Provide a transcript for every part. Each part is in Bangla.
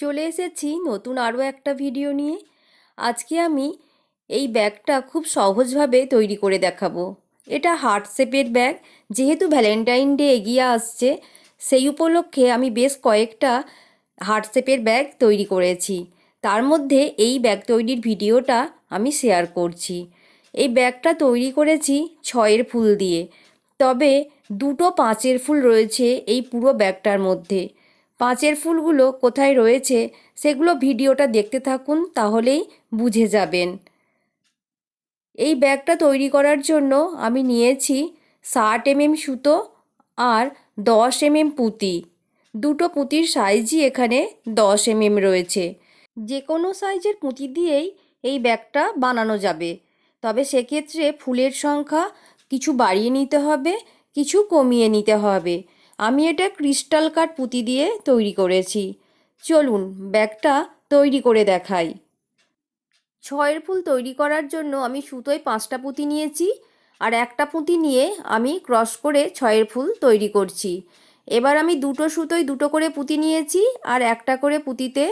চলে এসেছি নতুন আরও একটা ভিডিও নিয়ে। আজকে আমি এই ব্যাগটা খুব সহজভাবে তৈরি করে দেখাবো। এটা হার্ট শেপের ব্যাগ। যেহেতু ভ্যালেন্টাইন ডে এগিয়ে আসছে, সেই উপলক্ষে আমি বেশ কয়েকটা হার্ট শেপের ব্যাগ তৈরি করেছি। তার মধ্যে এই ব্যাগ তৈরির ভিডিওটা আমি শেয়ার করছি। এই ব্যাগটা তৈরি করেছি ছয়ের ফুল দিয়ে। তবে দুটো পাঁচের ফুল রয়েছে এই পুরো ব্যাগটার মধ্যে। পাঁচের ফুলগুলো কোথায় রয়েছে সেগুলো ভিডিওটা দেখতে থাকুন, তাহলেই বুঝে যাবেন। এই ব্যাগটা তৈরি করার জন্য আমি নিয়েছি ষাট এমএম সুতো আর দশ এমএম পুঁতি। দুটো পুঁতির সাইজই এখানে দশ এমএম রয়েছে। যে কোনো সাইজের পুঁতি দিয়েই এই ব্যাগটা বানানো যাবে। তবে সেক্ষেত্রে ফুলের সংখ্যা কিছু বাড়িয়ে নিতে হবে, কিছু কমিয়ে নিতে হবে। আমি এটা ক্রিস্টাল কাঠ পুঁতি দিয়ে তৈরি করেছি। চলুন, ব্যাগটা তৈরি করে দেখাই। ছয়ের ফুল তৈরি করার জন্য আমি সুতোয় পাঁচটা পুঁতি নিয়েছি আর একটা পুঁতি নিয়ে আমি ক্রস করে ছয়ের ফুল তৈরি করছি। এবার আমি দুটো সুতোয় দুটো করে পুঁতি নিয়েছি আর একটা করে পুঁতিতে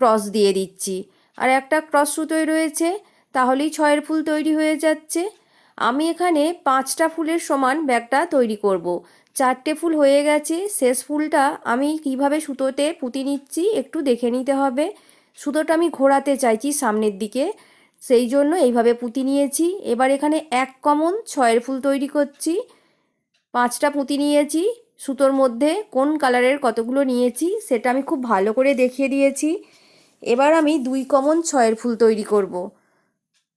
ক্রস দিয়ে দিচ্ছি। আর একটা ক্রস সুতোয় রয়েছে, তাহলেই ছয়ের ফুল তৈরি হয়ে যাচ্ছে। আমি এখানে পাঁচটা ফুলের সমান ব্যাগটা তৈরি করব। চারটে ফুল হয়ে গেছে, শেষ ফুলটা আমি কীভাবে সুতোতে পুঁতি নিচ্ছি একটু দেখে নিতে হবে সুতোটা আমি ঘোরাতে চাইছি সামনের দিকে, সেই জন্য এইভাবে পুঁতি নিয়েছি এবার এখানে এক কমন ছয়ের ফুল তৈরি করছি পাঁচটা পুঁতি নিয়েছি, সুতোর মধ্যে কোন কালারের কতগুলো নিয়েছি সেটা আমি খুব ভালো করে দেখিয়ে দিয়েছি এবার আমি দুই কমন ছয়ের ফুল তৈরি করব।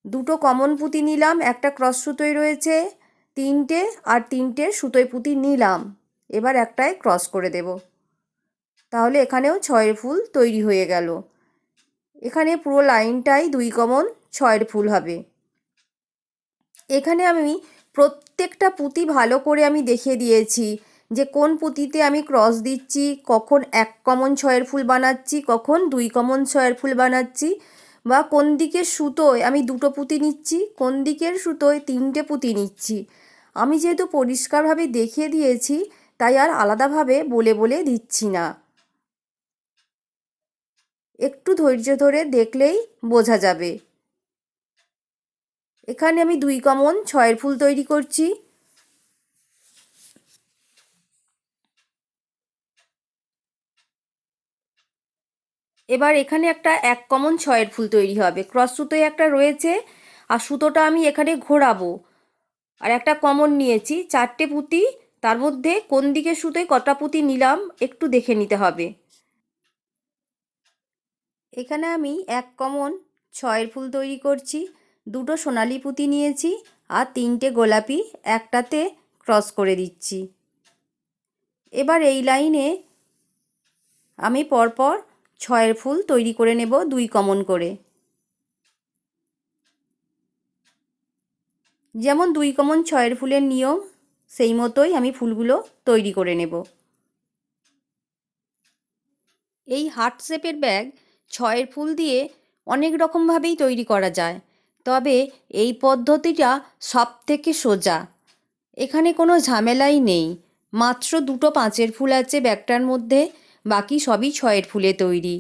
দুটো কমন পুঁতি নিলাম, একটা ক্রস সুতোয় রয়েছে তিনটে আর তিনটে সুতোয় পুঁতি নিলাম। এবার একটায় ক্রস করে দেব। তাহলে এখানেও ছয়ের ফুল তৈরি হয়ে গেল। এখানে পুরো লাইনটাই দুই কমন ছয়ের ফুল হবে। এখানে আমি প্রত্যেকটা পুঁতি ভালো করে আমি দেখিয়ে দিয়েছি যে কোন পুঁতিতে আমি ক্রস দিচ্ছি, কখন এক কমন ছয়ের ফুল বানাচ্ছি, কখন দুই কমন ছয়ের ফুল বানাচ্ছি। বা কোন দিকের সুতোয় আমি দুটো পুঁতি নিচ্ছি, কোন দিকের সুতোয় তিনটে পুঁতি নিচ্ছি। আমি যেহেতু পরিষ্কারভাবে দেখিয়ে দিয়েছি, তাই আর আলাদাভাবে বলে বলে দিচ্ছি না। একটু ধৈর্য ধরে দেখলেই বোঝা যাবে। এখানে আমি দুই কমন ছয়ের ফুল তৈরি করছি। এবার এখানে একটা এক কমন ছয়ের ফুল তৈরি হবে। ক্রস সুতোয় একটা রয়েছে আর সুতোটা আমি এখানে ঘোরাবো। আর একটা কমন নিয়েছি, চারটে পুঁতি, তার মধ্যে কোন দিকে সুতোয় কটা পুঁতি নিলাম একটু দেখে নিতে হবে। এখানে আমি এক কমন ছয়ের ফুল তৈরি করছি, দুটো সোনালি পুঁতি নিয়েছি আর তিনটে গোলাপি একটাতে ক্রস করে দিচ্ছি। এবার এই লাইনে আমি পরপর ছয়ের ফুল তৈরি করে নেব দুই কমন করে। যেমন দুই কমন ছয়ের ফুলের নিয়ম, সেই মতোই আমি ফুলগুলো তৈরি করে নেব। এই হার্ট শেপের ব্যাগ ছয়ের ফুল দিয়ে অনেক রকমভাবেই তৈরি করা যায়, তবে এই পদ্ধতিটা সব থেকে সোজা। এখানে কোনো ঝামেলাই নেই, মাত্র দুটো পাঁচের ফুল আছে ব্যাগটার মধ্যে। বাকি সবই ছয়ের ফুলে তৈরি।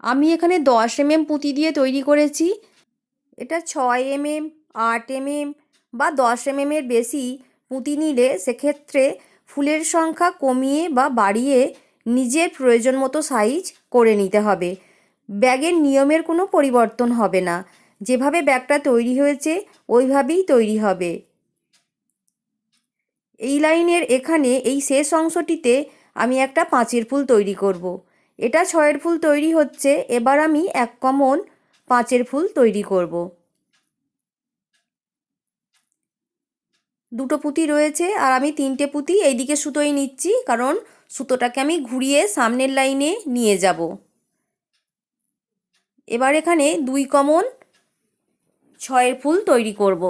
আমি এখানে দশ এমএম পুঁতি দিয়ে তৈরি করেছি। এটা ছয় এমএম, আট এমএম বা দশ এম এমএমের বেশি পুঁতি নিলে সেক্ষেত্রে ফুলের সংখ্যা কমিয়ে বা বাড়িয়ে নিজের প্রয়োজন মতো সাইজ করে নিতে হবে। ব্যাগের নিয়মের কোনো পরিবর্তন হবে না। যেভাবে ব্যাগটা তৈরি হয়েছে, ওইভাবেই তৈরি হবে। এই লাইনের এখানে এই শেষ অংশটিতে আমি একটা পাঁচের ফুল তৈরি করব। এটা ছয়ের ফুল তৈরি হচ্ছে, এবার আমি এক কমন পাঁচের ফুল তৈরি করব। দুটো পুঁতি রয়েছে, আর আমি তিনটে পুঁতি এইদিকে সুতোই নিচ্ছি, কারণ সুতোটাকে আমি ঘুরিয়ে সামনের লাইনে নিয়ে যাব এবার এখানে দুই কমন ছয়ের ফুল তৈরি করব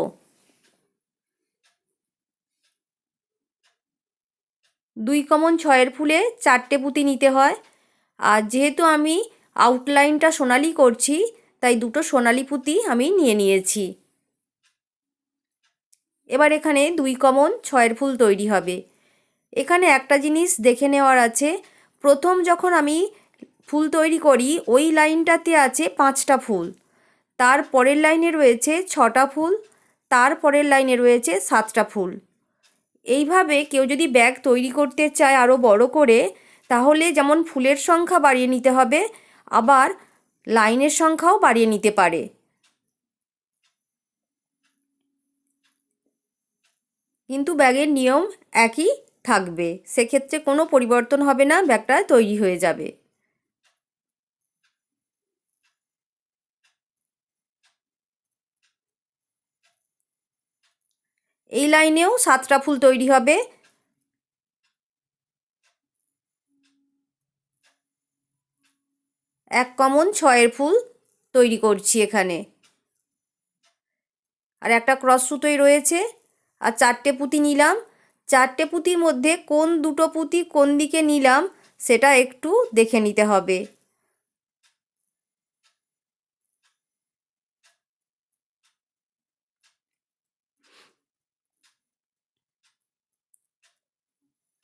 দুই কমন ছয়ের ফুলে চারটে পুঁতি নিতে হয়। আর যেহেতু আমি আউটলাইনটা সোনালি করছি, তাই দুটো সোনালি পুঁতি আমি নিয়ে নিয়েছি। এবার এখানে দুই কমন ছয়ের ফুল তৈরি হবে। এখানে একটা জিনিস দেখে নেওয়ার আছে, প্রথম যখন আমি ফুল তৈরি করি, ওই লাইনটাতে আছে পাঁচটা ফুল। তার পরের লাইনে রয়েছে ছটা ফুল, তার পরের লাইনে রয়েছে সাতটা ফুল। এইভাবে কেউ যদি ব্যাগ তৈরি করতে চায় আরও বড় করে, তাহলে যেমন ফুলের সংখ্যা বাড়িয়ে নিতে হবে, আবার লাইনের সংখ্যাও বাড়িয়ে নিতে পারে। কিন্তু ব্যাগের নিয়ম একই থাকবে, সেক্ষেত্রে কোনো পরিবর্তন হবে না, ব্যাগটা তৈরি হয়ে যাবে। এই লাইনেও সাতটা ফুল তৈরি হবে। এক কমন ছয়ের ফুল তৈরি করছি এখানে। আর একটা ক্রস সুতোই রয়েছে। আর চারটে পুঁতি নিলাম। চারটে পুঁতির মধ্যে কোন দুটো পুঁতি কোন দিকে নিলাম সেটা একটু দেখে নিতে হবে।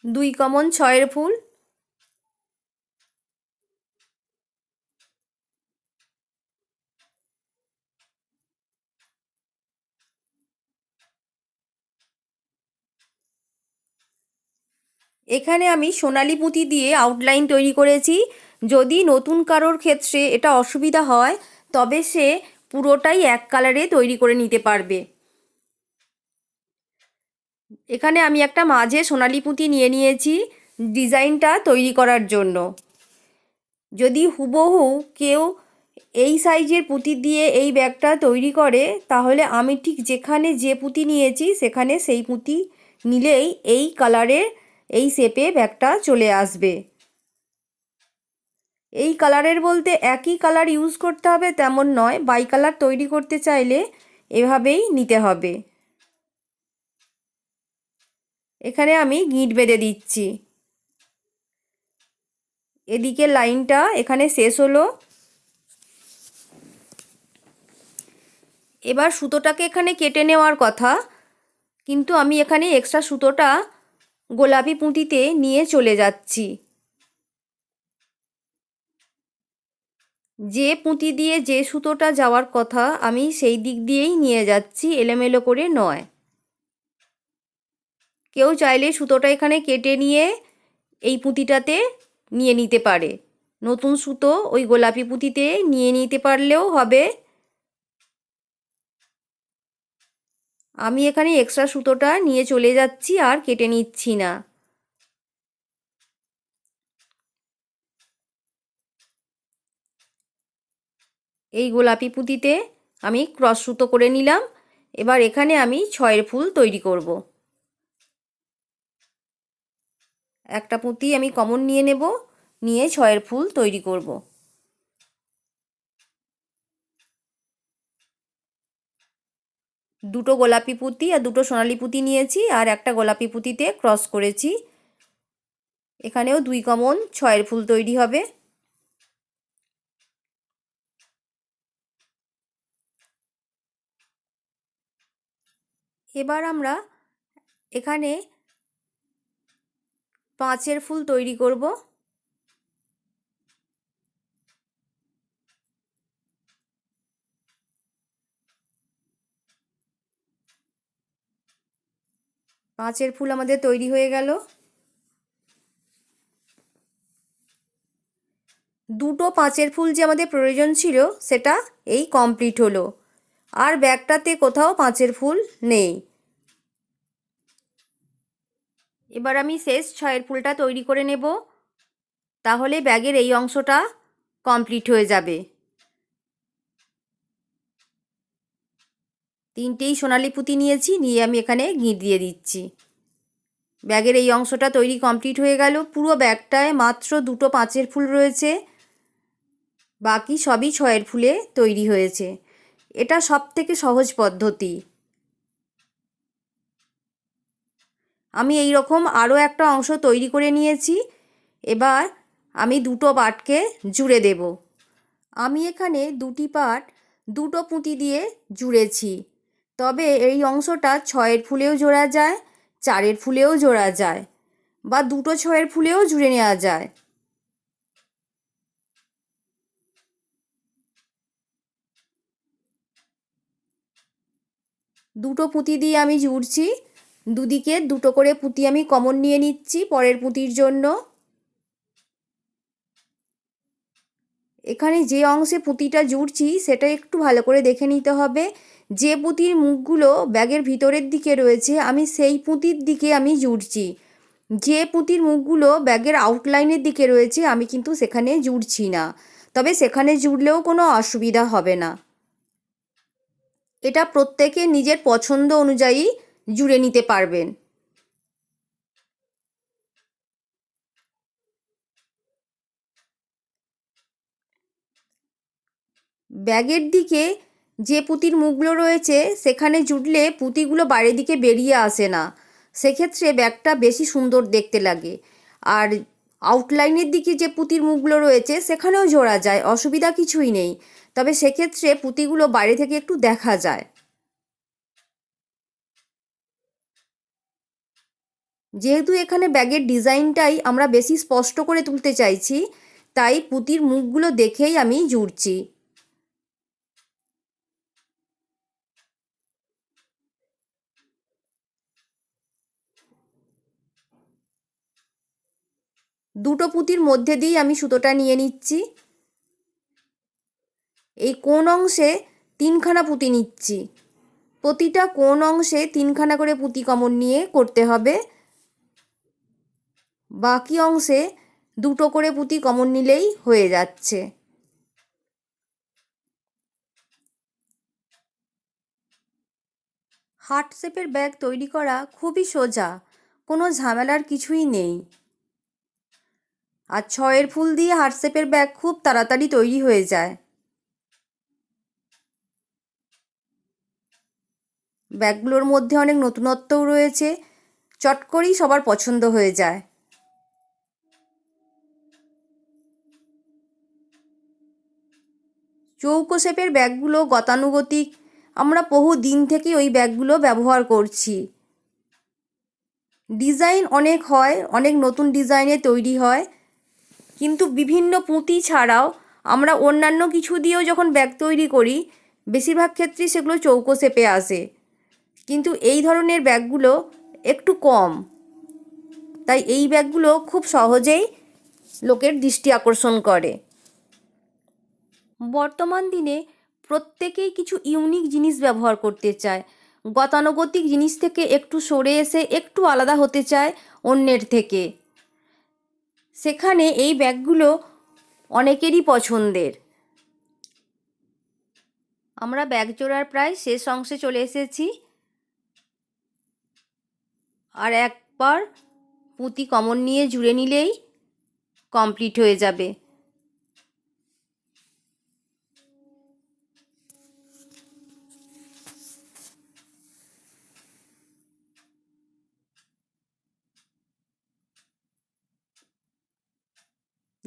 দুই কমন ছয়ের ফুল। এখানে আমি সোনালি পুঁতি দিয়ে আউটলাইন তৈরি করেছি। যদি নতুন কারোর ক্ষেত্রে এটা অসুবিধা হয়, তবে সে পুরোটাই এক কালারে তৈরি করে নিতে পারবে। এখানে আমি একটা মাঝে সোনালি পুঁতি নিয়ে নিয়েছি ডিজাইনটা তৈরি করার জন্য। যদি হুবহু কেউ এই সাইজের পুঁতি দিয়ে এই ব্যাগটা তৈরি করে, তাহলে আমি ঠিক যেখানে যে পুঁতি নিয়েছি, সেখানে সেই পুঁতি নিলেই এই কালারের এই শেপে ব্যাগটা চলে আসবে। এই কালারের বলতে একই কালার ইউজ করতে হবে, তেমন নয়। বাই কালার তৈরি করতে চাইলে এভাবেই নিতে হবে। এখানে আমি গিঁট বেঁধে দিচ্ছি। এদিকে লাইনটা এখানে শেষ হলো। এবার সুতোটাকে এখানে কেটে নেওয়ার কথা, কিন্তু আমি এখানে এক্সট্রা সুতোটা গোলাপি পুঁতিতে নিয়ে চলে যাচ্ছি। যে পুঁতি দিয়ে যে সুতোটা যাওয়ার কথা আমি সেই দিক দিয়েই নিয়ে যাচ্ছি, এলোমেলো করে নয়। কেউ চাইলে সুতোটা এখানে কেটে নিয়ে এই পুঁতিটাতে নিয়ে নিতে পারে। নতুন সুতো ওই গোলাপি পুঁতিতে নিয়ে নিতে পারলেও হবে। আমি এখানে এক্সট্রা সুতোটা নিয়ে চলে যাচ্ছি, আর কেটে নিচ্ছি না। এই গোলাপি পুঁতিতে আমি ক্রস সুতো করে নিলাম। এবার এখানে আমি ছয়ের ফুল তৈরি করব। একটা পুঁতি আমি কমন নিয়ে নেব, নিয়ে ছয়ের ফুল তৈরি করব। দুটো গোলাপি পুঁতি আর দুটো সোনালি পুঁতি নিয়েছি আর একটা গোলাপি পুঁতিতে ক্রস করেছি। এখানেও দুই কমন, ছয়ের ফুল তৈরি হবে। এবার আমরা এখানে পাঁচের ফুল তৈরি করব। পাঁচের ফুল আমাদের তৈরি হয়ে গেল। দুটো পাঁচের ফুল যে আমাদের প্রয়োজন ছিল, সেটা এই কমপ্লিট হলো। আর ব্যাগটাতে কোথাও পাঁচের ফুল নেই। এবার আমি শেষ ছয়ের ফুলটা তৈরি করে নেব। তাহলে ব্যাগের এই অংশটা কমপ্লিট হয়ে যাবে। তিনটেই সোনালি পুঁতি নিয়েছি, নিয়ে আমি এখানে গিঁট দিয়ে দিচ্ছি। ব্যাগের এই অংশটা তৈরি কমপ্লিট হয়ে গেল। পুরো ব্যাগটায় মাত্র দুটো পাঁচের ফুল রয়েছে। বাকি সবই ছয়ের ফুলে তৈরি হয়েছে। এটা সব থেকে সহজ পদ্ধতি। আমি এই রকম আরও একটা অংশ তৈরি করে নিয়েছি। এবার আমি দুটো পাটকে জুড়ে দেব। আমি এখানে দুটি পাট দুটো পুঁতি দিয়ে জুড়েছি। তবে এই অংশটা ছয়ের ফুলেও জোড়া যায়, চারের ফুলেও জোড়া যায় বা দুটো ছয়ের ফুলেও জুড়ে নেওয়া যায়। দুটো পুঁতি দিয়ে আমি জুড়ছি। দুদিকে দুটো করে পুঁতি আমি কমন নিয়ে নিচ্ছি পরের পুঁতির জন্য। এখানে যে অংশে পুঁতিটা জুড়ছি সেটা একটু ভালো করে দেখে নিতে হবে। যে পুঁতির মুখগুলো ব্যাগের ভিতরের দিকে রয়েছে, আমি সেই পুঁতির দিকে আমি জুড়ছি। যে পুঁতির মুখগুলো ব্যাগের আউটলাইনের দিকে রয়েছে, আমি কিন্তু সেখানে জুড়ছি না। তবে সেখানে জুড়লেও কোনো অসুবিধা হবে না। এটা প্রত্যেকে নিজের পছন্দ অনুযায়ী জুড়ে নিতে পারবেন। ব্যাগের দিকে যে পুঁতির মুখগুলো রয়েছে, সেখানে জুটলে পুঁতিগুলো বাইরের দিকে বেরিয়ে আসে না। সেক্ষেত্রে ব্যাগটা বেশি সুন্দর দেখতে লাগে। আর আউটলাইনের দিকে যে পুঁতির মুখগুলো রয়েছে, সেখানেও জোড়া যায়, অসুবিধা কিছুই নেই। তবে সেক্ষেত্রে পুঁতিগুলো বাইরে থেকে একটু দেখা যায়। যেহেতু এখানে ব্যাগের ডিজাইনটাই আমরা বেশি স্পষ্ট করে তুলতে চাইছি, তাই পুঁতির মুখগুলো দেখেই আমি জুড়ছি। দুটো পুঁতির মধ্যে দিয়েই আমি সুতোটা নিয়ে নিচ্ছি। এই কোন অংশে তিনখানা পুঁতি নিচ্ছি? প্রতিটা কোন অংশে তিনখানা করে পুঁতি কমন নিয়ে করতে হবে। বাকি অংশে দুটো করে পুঁতি কমন নিলেই হয়ে যাচ্ছে। হার্ট শেপের ব্যাগ তৈরি করা খুবই সোজা, কোনো ঝামেলার কিছুই নেই। আর ছয়ের ফুল দিয়ে হার্ট শেপের ব্যাগ খুব তাড়াতাড়ি তৈরি হয়ে যায়। ব্যাগগুলোর মধ্যে অনেক নতুনত্বও রয়েছে, চট করেই সবার পছন্দ হয়ে যায়। চৌকো শেপের ব্যাগগুলো গতানুগতিক। আমরা বহু দিন থেকে ওই ব্যাগগুলো ব্যবহার করছি। ডিজাইন অনেক হয়, অনেক নতুন ডিজাইনে তৈরি হয়। কিন্তু বিভিন্ন পুঁতি ছাড়াও আমরা অন্যান্য কিছু দিয়েও যখন ব্যাগ তৈরি করি, বেশিরভাগ ক্ষেত্রেই সেগুলো চৌকো শেপে আসে। কিন্তু এই ধরনের ব্যাগগুলো একটু কম। তাই এই ব্যাগগুলো খুব সহজেই লোকের দৃষ্টি আকর্ষণ করে। বর্তমান দিনে প্রত্যেকেই কিছু ইউনিক জিনিস ব্যবহার করতে চায়। গতানুগতিক জিনিস থেকে একটু সরে এসে একটু আলাদা হতে চায় অন্যের থেকে। সেখানে এই ব্যাগগুলো অনেকেরই পছন্দের। আমরা ব্যাগ জোড়ার প্রায় শেষ অংশে চলে এসেছি। আর একবার পুঁতি কমন নিয়ে জুড়ে নিলেই কমপ্লিট হয়ে যাবে।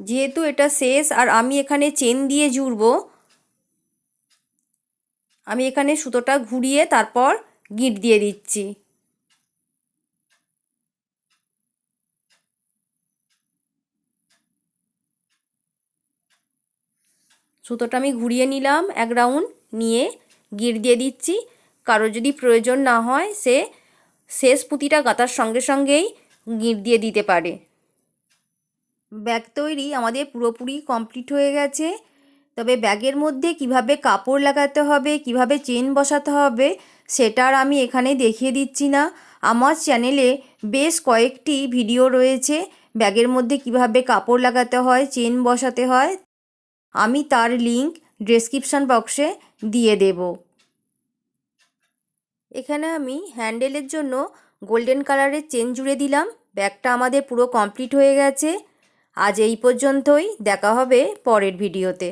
যেহেতু এটা শেষ, আর আমি এখানে চেন দিয়ে জুড়বো, আমি এখানে সুতোটা ঘুরিয়ে তারপর গিট দিয়ে দিচ্ছি। সুতোটা আমি ঘুরিয়ে নিলাম, এক রাউন্ড নিয়ে গিট দিয়ে দিচ্ছি। কারও যদি প্রয়োজন না হয়, সে শেষ পুঁতিটা গাঁথার সঙ্গে সঙ্গেই গিঁট দিয়ে দিতে পারে। ব্যাগ তৈরি আমাদের পুরোপুরি কমপ্লিট হয়ে গেছে। তবে ব্যাগের মধ্যে কীভাবে কাপড় লাগাতে হবে, কীভাবে চেন বসাতে হবে, সেটা আর আমি এখানে দেখিয়ে দিচ্ছি না। আমার চ্যানেলে বেশ কয়েকটি ভিডিও রয়েছে, ব্যাগের মধ্যে কীভাবে কাপড় লাগাতে হয় চেন বসাতে হয়। আমি তার লিংক ডেসক্রিপশান বক্সে দিয়ে দেব। এখানে আমি হ্যান্ডেলের জন্য গোল্ডেন কালারের চেন জুড়ে দিলাম। ব্যাগটা আমাদের পুরো কমপ্লিট হয়ে গেছে। আজ এই পর্যন্তই দেখা হবে পরের ভিডিওতে।